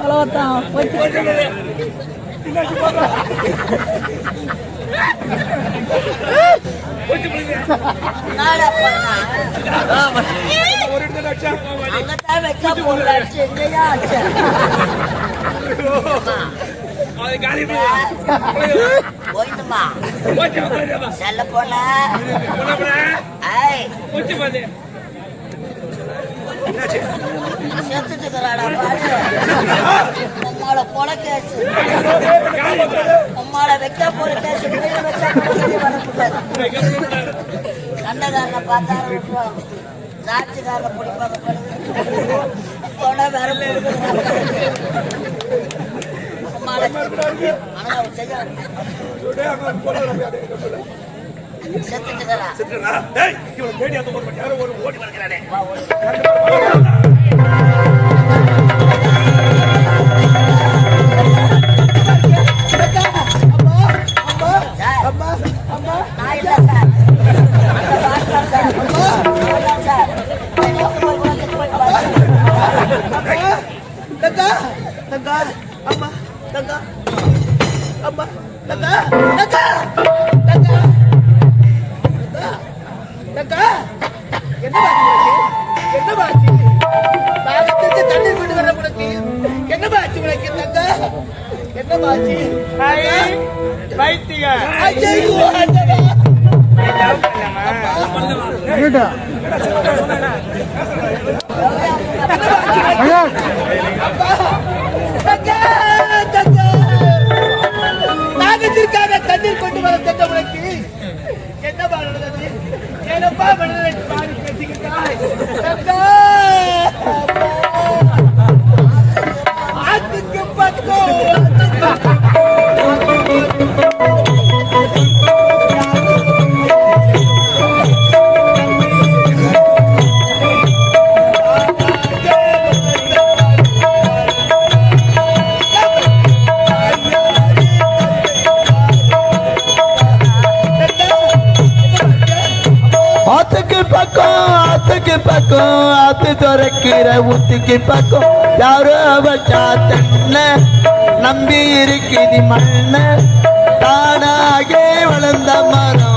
அவ்வளோதான் செல்ல போன ஐய் போச்சு பாத்து செத்துட்டு இருக்கிறாடா பாரு உம்மால கொலை கேஸ் உம்மால வைக்க போற கேஸ் கண்டகாரனை பார்த்தா சாட்சிக்காரனை பிடிப்பாங்க கொலை வேற உம்மால ஆனா செய்ய செத்துட்டு டேய் இவன் தேடி அந்த ஒரு யாரோ ஒரு ஓடி வருகிறானே சார் தங்கா அம்மா தங்கா அம்மா தங்கா தங்கா. தாகத்திற்காக தண்ணீர் கொண்டு வர தந்த உனக்கு என்னப்பா நடந்தது என்னப்பா பேசுகிறாய் பக்கம் அது துறக்கிற ஊத்துக்கு பக்கம். யாரோ வச்சா தன்ன நம்பி இருக்குது மண்ண. தானாகே வளர்ந்த மரம்.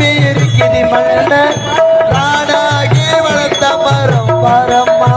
நம்பி இருக்குது மண்ண நானாகி வளர்ந்த மரம் பரம்மா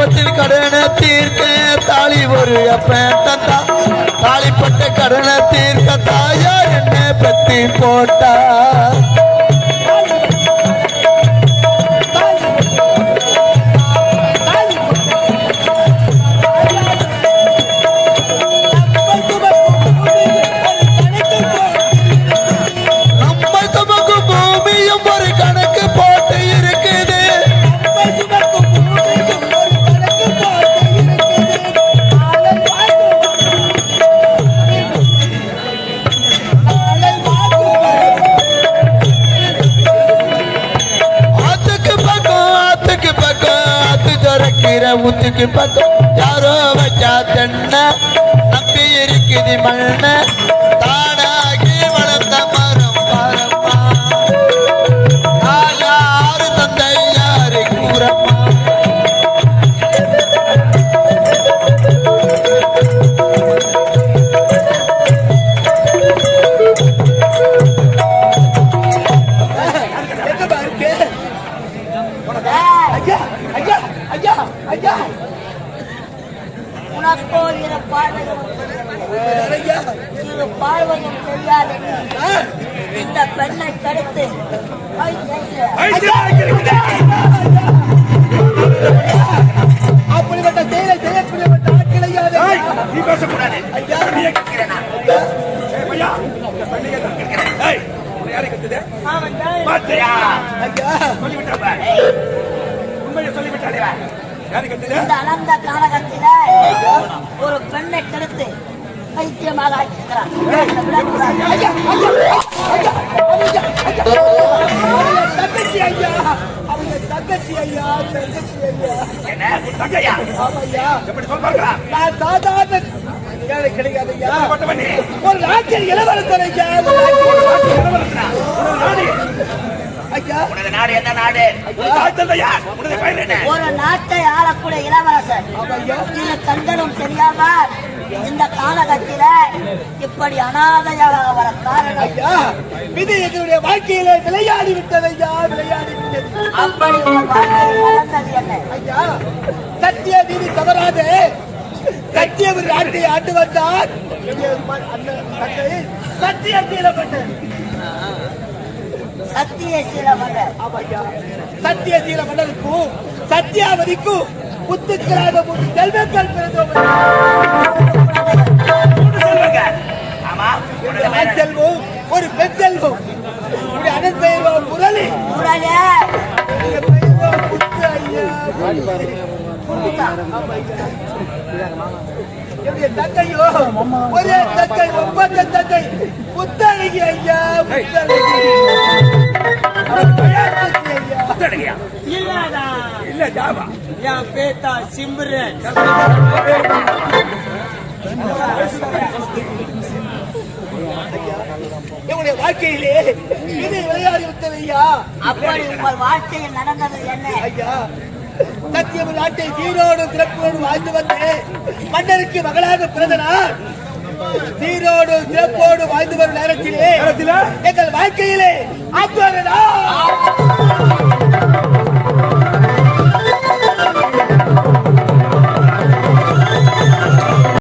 குடும்பத்தின் கடனை தீர்க்க தாலி ஒரு அப்பன் தந்தா. தாலிப்பட்ட கடனை தீர்க்க தாயார் என்ன பத்தி போட்டா. துறக்கிற ஊத்துக்கு பக்கம் யாரோ வச்சா தென்ன? நம்பி இருக்குது மண்ண. சொல்லிவிட்டாளே. இந்த அனந்த காலகத்தில ஒரு பெண்ணை கெடுத்து பைத்தியமாக ஆக்கியிருக்கிறான் தங்கச்சி ஐயா அவங்க தங்கச்சி ஐயா தங்கச்சி ஐயா தங்கையா? ஆமையா எப்படி சொல்றாங்க? நான் சாதாரண ஏழை கிடையாது ஐயா ஒரு நாட்டில் ஐயா ஒரு நாட்டை ஆளக்கூடிய இளவரசர் இது கண்களும் இந்த காலகத்தில இப்படி அனாதையாக வர காரணம் இது எங்களுடைய வாழ்க்கையிலே விளையாடி விட்டது ஐயா விளையாடி விட்டது அப்படி நடந்தது என்ன? ஐயா சத்திய நீதி தவறாது. சத்திய ஒரு நாட்டை ஆண்டு வந்தார். சத்திய சீலப்பட்டது சத்திய சீலமன்னர் சத்திய சீல மன்னருக்கும் சத்தியாவதிக்கும் புத்துக்களாக மூன்று செல்வங்கள் பிறந்தோம் செல்வம் ஒரு பெண் செல்வம் உடைய அண்ணன் முரளி உடனே ஒரே தங்கை ஒப்பந்த தங்கை புத்தழகி ஐயா புத்தழகி ஐயா இல்ல, என் பேத்தா சிம்ரன் என்னுடைய வாழ்க்கையிலே இது விளையாடி விட்டது ஐயா. அப்படி உங்கள் வாழ்க்கையில் நடந்தது என்ன? ஐயா சத்தியம் நாட்டை சீரோடு சிறப்போடு வாழ்ந்து வந்து மன்னருக்கு மகளாக பிறந்த நான் சீரோடு சிறப்போடு வாழ்ந்து வரும் நேரத்திலே? எங்கள் வாழ்க்கையிலே ஆத்மரனா